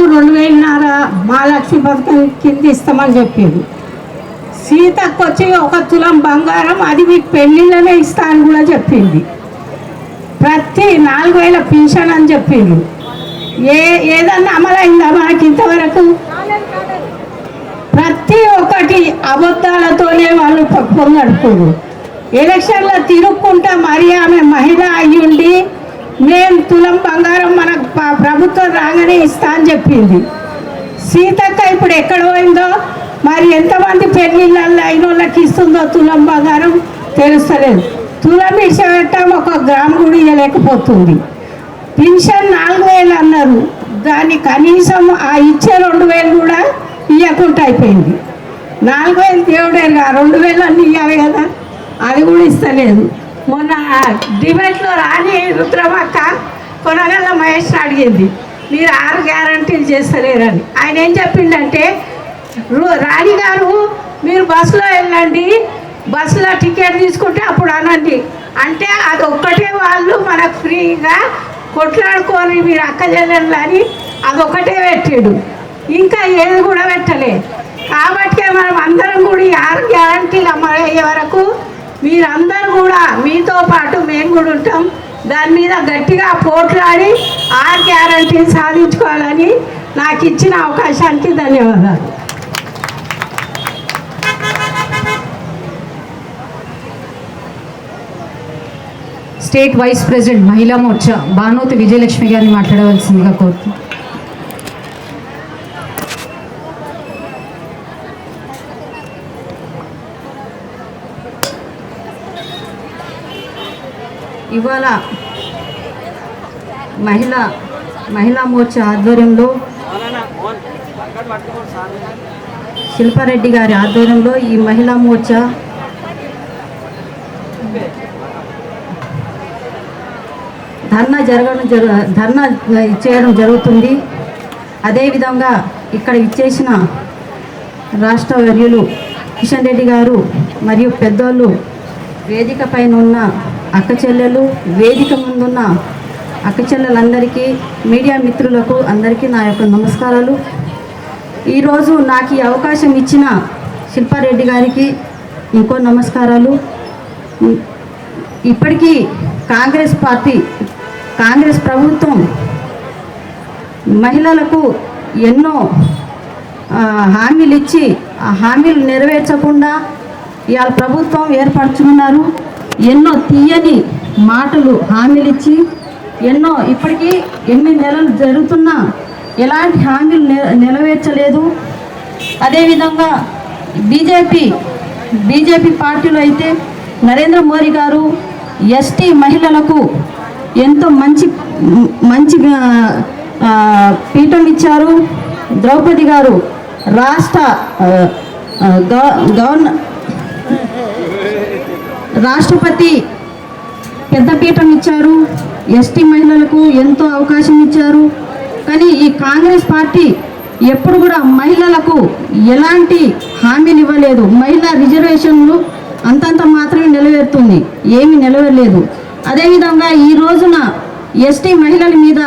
నాకు రెండు వేలన్నర మహాలక్ష్మి పథకం కింద ఇస్తామని చెప్పింది సీతకు వచ్చి ఒక తులం బంగారం అది మీకు పెళ్ళిళ్ళనే ఇస్తా అని కూడా చెప్పింది. ప్రతి నాలుగు వేల పింఛన్ అని చెప్పిండు. ఏ ఏదన్నా అమలైందా మనకి ఇంతవరకు? ప్రతి ఒక్కటి అబద్ధాలతోనే వాళ్ళు పొంగడుకోరు ఎలక్షన్లో తిరుక్కుంటా మరి ఆమె మహిళ అయ్యుండి మేము తులం బంగారం ప్రభుత్వం రాగానే ఇస్తా అని చెప్పింది. సీతక్క ఇప్పుడు ఎక్కడ పోయిందో మరి ఎంతమంది పెళ్ళిళ్ళల్లో అయిన వాళ్ళకి ఇస్తుందో తులం బంగారం తెలుస్తలేదు. తులం ఇచ్చబెట్టం ఒక గ్రామ్ కూడా ఇవ్వలేకపోతుంది పెన్షన్ నాలుగు వేలు అన్నారు. దాన్ని కనీసం ఆ ఇచ్చే రెండు వేలు కూడా ఇవ్వకుండా అయిపోయింది. నాలుగు వేలు దేవుడే రెండు వేలు అన్నీ ఇవ్వాలి కదా. అది కూడా ఇస్తలేదు. మొన్న డిబేట్లో రాని రుద్రమక్క కొనగల్ల మహేష్ అడిగింది. మీరు ఆరు గ్యారంటీలు చేస్తలేరని. ఆయన ఏం చెప్పిండంటే రాణి గారు మీరు బస్సులో వెళ్ళండి బస్సులో టికెట్ తీసుకుంటే అప్పుడు అనండి. అంటే అది ఒక్కటే వాళ్ళు మనకు ఫ్రీగా కొట్లాడుకొని మీరు అక్క చెల్లెళ్ళు అని అదొక్కటే పెట్టాడు. ఇంకా ఏది కూడా పెట్టలే. కాబట్టి మనం అందరం కూడా ఈ ఆరు గ్యారంటీలు అయ్యే వరకు మీరందరూ కూడా మీతో పాటు మేము కూడా ఉంటాం. దాని మీద గట్టిగా పోట్లాడి ఆర్ గ్యారంటీ సాధించుకోవాలని నాకు ఇచ్చిన అవకాశానికి ధన్యవాదాలు. స్టేట్ వైస్ ప్రెసిడెంట్ మహిళా మోర్చా భానోతి విజయలక్ష్మి గారిని మాట్లాడవలసిందిగా కోరుతున్నాను ఇవాళ మహిళ మహిళా మోర్చా ఆధ్వర్యంలో శిల్పారెడ్డి గారి ఆధ్వర్యంలో ఈ మహిళా మోర్చా ధర్నా జరగడం జరు ధర్నా చేయడం జరుగుతుంది. అదేవిధంగా ఇక్కడ ఇచ్చేసిన రాష్ట్ర వర్యులు కిషన్ రెడ్డి గారు మరియు పెద్దోళ్ళు వేదిక పైన ఉన్న అక్క చెల్లెలు వేదిక ముందున్న అక్క చెల్లెలందరికీ మీడియా మిత్రులకు అందరికీ నా యొక్క నమస్కారాలు. ఈరోజు నాకు ఈ అవకాశం ఇచ్చిన శిల్పారెడ్డి గారికి ఇంకో నమస్కారాలు. ఇప్పటికీ కాంగ్రెస్ పార్టీ కాంగ్రెస్ ప్రభుత్వం మహిళలకు ఎన్నో హామీలు ఇచ్చి ఆ హామీలు నెరవేర్చకుండా ఇవాళ ప్రభుత్వం ఏర్పరచుకున్నారు. ఎన్నో తీయని మాటలు హామీలు ఇచ్చి ఎన్నో ఇప్పటికీ ఎన్ని నెలలు జరుగుతున్నా ఎలాంటి హామీలు నెరవేర్చలేదు. అదేవిధంగా బీజేపీ బీజేపీ పార్టీలో అయితే నరేంద్ర మోడీ గారు ఎస్టీ మహిళలకు ఎంతో మంచి మంచి పీఠం ఇచ్చారు. ద్రౌపది గారు రాష్ట్ర గవర్నర్ గవర్న రాష్ట్రపతి పెద్ద పీఠం ఇచ్చారు ఎస్టీ మహిళలకు ఎంతో అవకాశం ఇచ్చారు. కానీ ఈ కాంగ్రెస్ పార్టీ ఎప్పుడు కూడా మహిళలకు ఎలాంటి హామీలు ఇవ్వలేదు. మహిళా రిజర్వేషన్లు అంతంత మాత్రమే నెలవేరుతుంది ఏమీ నెలవేరలేదు అదేవిధంగా ఈ రోజున ఎస్టీ మహిళల మీద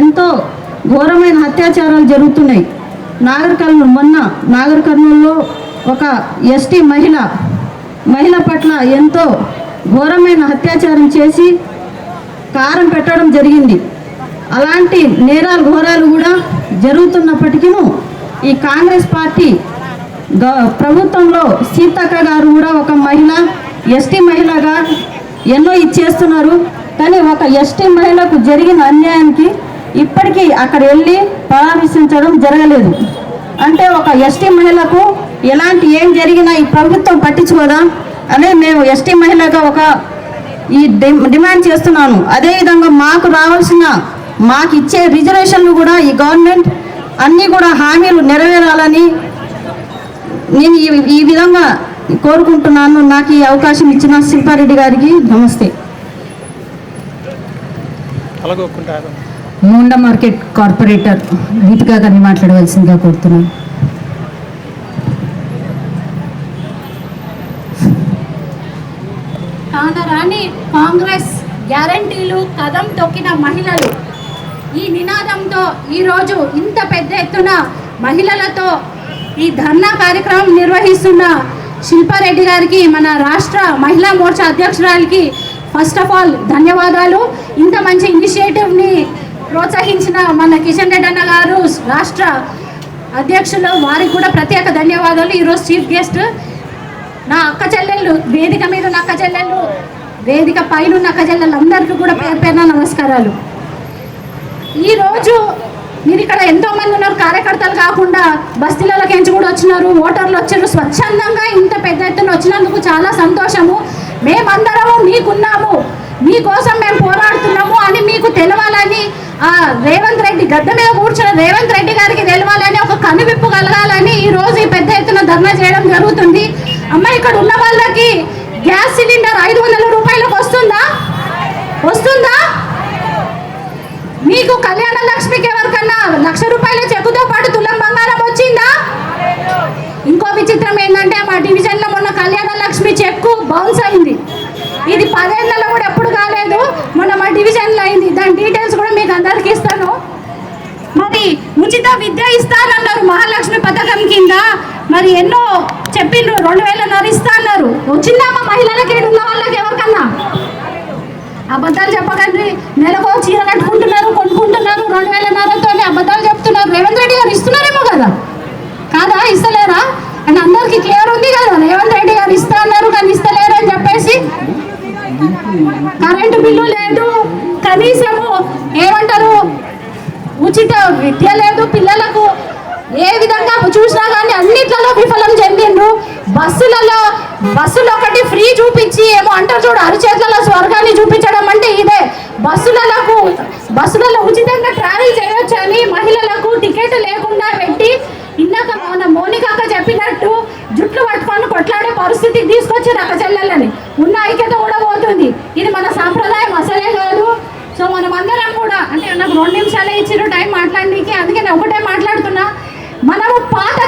ఎంతో ఘోరమైన అత్యాచారాలు జరుగుతున్నాయి. నాగర్ కర్నూలు మొన్న నాగర్ కర్నూలులో ఒక ఎస్టీ మహిళ మహిళ పట్ల ఎంతో ఘోరమైన అత్యాచారం చేసి కారం పెట్టడం జరిగింది. అలాంటి నేరాలు ఘోరాలు కూడా జరుగుతున్నప్పటికీ ఈ కాంగ్రెస్ పార్టీ ప్రభుత్వంలో సీతక్క గారు కూడా ఒక మహిళ ఎస్టీ మహిళగా ఎన్నో ఇచ్చేస్తున్నారు. కానీ ఒక ఎస్టీ మహిళకు జరిగిన అన్యాయానికి ఇప్పటికీ అక్కడ వెళ్ళి పరామర్శించడం జరగలేదు. అంటే ఒక ఎస్టీ మహిళకు ఎలాంటి ఏం జరిగినా ఈ ప్రభుత్వం పట్టించుకోదా? అనే మేము ఎస్టీ మహిళగా ఒక ఈ డిమాండ్ చేస్తున్నాను. అదేవిధంగా మాకు రావాల్సిన మాకు ఇచ్చే రిజర్వేషన్లు కూడా ఈ గవర్నమెంట్ అన్నీ కూడా హామీలు నెరవేరాలని నేను ఈ ఈ విధంగా కోరుకుంటున్నాను. నాకు ఈ అవకాశం ఇచ్చిన శిల్పారెడ్డి గారికి నమస్తే. మూండా మార్కెట్ కార్పొరేటర్ గీతికా గారిని మాట్లాడవలసిందిగా కోరుతున్నాను. కాంగ్రెస్ గ్యారంటీలు కదం తొక్కిన మహిళలు. ఈ నినాదంతో ఈరోజు ఇంత పెద్ద ఎత్తున మహిళలతో ఈ ధర్నా కార్యక్రమం నిర్వహిస్తున్న శిల్పారెడ్డి గారికి మన రాష్ట్ర మహిళా మోర్చా అధ్యక్షురాలికి ఫస్ట్ ఆఫ్ ఆల్ ధన్యవాదాలు. ఇంత మంచి ఇనిషియేటివ్ని ప్రోత్సహించిన మన కిషన్ రెడ్డి అన్న గారు రాష్ట్ర అధ్యక్షులు వారికి కూడా ప్రత్యేక ధన్యవాదాలు. ఈరోజు చీఫ్ గెస్ట్ నా అక్క చెల్లెళ్ళు వేదిక మీద ఉన్న అక్క చెల్లెళ్ళు వేదిక పైన ఉన్న కూడా పేరు పేరున నమస్కారాలు. ఈరోజు మీరు ఇక్కడ ఎంతోమంది ఉన్నారు కార్యకర్తలు కాకుండా బస్తీలలోకి ఎంచి కూడా వచ్చినారు ఓటర్లు వచ్చారు స్వచ్ఛందంగా ఇంత పెద్ద ఎత్తున వచ్చినందుకు చాలా సంతోషము. మేమందరము మీకున్నాము మీకోసం మేము పోరాడుతున్నాము అని మీకు తెలవాలని ఆ రేవంత్ రెడ్డి గడ్డ మీద కూర్చున్న రేవంత్ రెడ్డి గారికి తెలవాలని ఒక కనువిప్పు కలగాలని ఈ రోజు ఈ పెద్ద ఎత్తున ధర్నా చేయడం జరుగుతుంది. అమ్మ ఇక్కడ ఉన్న వాళ్ళకి గ్యాస్ సిలిండర్ ఐదు వందల రూపాయలకు వస్తుందా? వస్తుందా? మీకు కళ్యాణ లక్ష్మికి ఎవరికన్నా లక్ష రూపాయల చెక్కుతో పాటు తులం బంగారం వచ్చిందా? ఇంకో విచిత్రం ఏంటంటే మా డివిజన్లో మొన్న కళ్యాణ లక్ష్మి చెక్కు బౌన్స్ అయింది. ఇది పదేళ్ళలో కూడా ఎప్పుడు కాలేదు. మొన్న మా డివిజన్లో అయింది. దాని డీటెయిల్స్ కూడా మీకు అందరికీ ఇస్తాను. మరి ఉచిత విద్య ఇస్తానన్నారు మహాలక్ష్మి పథకం కింద. మరి ఎన్నో చెప్పిండ్రు రెండు వేలన్నర ఇస్తా అన్నారు. వచ్చిందా మా మహిళలకి ఏడు ఉన్న వాళ్ళకి ఎవరికన్నా? అబద్ధాలు చెప్పకండి. నెలకో చీర కట్టుకుంటున్నారు కొనుక్కుంటున్నారు రెండు వేల నరతో అబద్ధాలు చెప్తున్నారు. రేవంత్ రెడ్డి గారు ఇస్తున్నారేమో కదా? కాదా? ఇస్తలేరా? అని అందరికి క్లియర్ ఉంది కదా రేవంత్ రెడ్డి గారు ఇస్తా అన్నారు కానీ ఇస్తలేరు అని చెప్పేసి. కరెంటు బిల్లు లేదు. కనీసము ఏమంటారు? ఉచిత విద్య లేదు పిల్లలకు ఏ విధంగా చూసినా కానీ అన్నిట్లలో విఫలం చెందిండ్రు బస్సులలో బస్సులు ఒకటి ఫ్రీ చూపించి ఏమో అంటారు చూడు అరిచేతులలో స్వర్గాన్ని చూపించడం అంటే ఇదే. బస్సులకు బస్సులలో ఉచితంగా ట్రావెల్ చేయొచ్చు అని మహిళలకు టికెట్ లేకుండా పెట్టి ఇందాక మన మోనికాక చెప్పినట్టు జుట్లు పట్టుకొని కొట్లాడే పరిస్థితి తీసుకొచ్చి అక్క చెల్లెలని ఉన్న ఐక్యత కూడా పోతుంది. ఇది మన సాంప్రదాయం అసలే కాదు. సో మనం అందరం కూడా అంటే నాకు రెండు నిమిషాలే ఇచ్చిన టైం మాట్లాడడానికి అందుకే నేను ఒకటే మాట్లాడుతున్నా. మనము పాత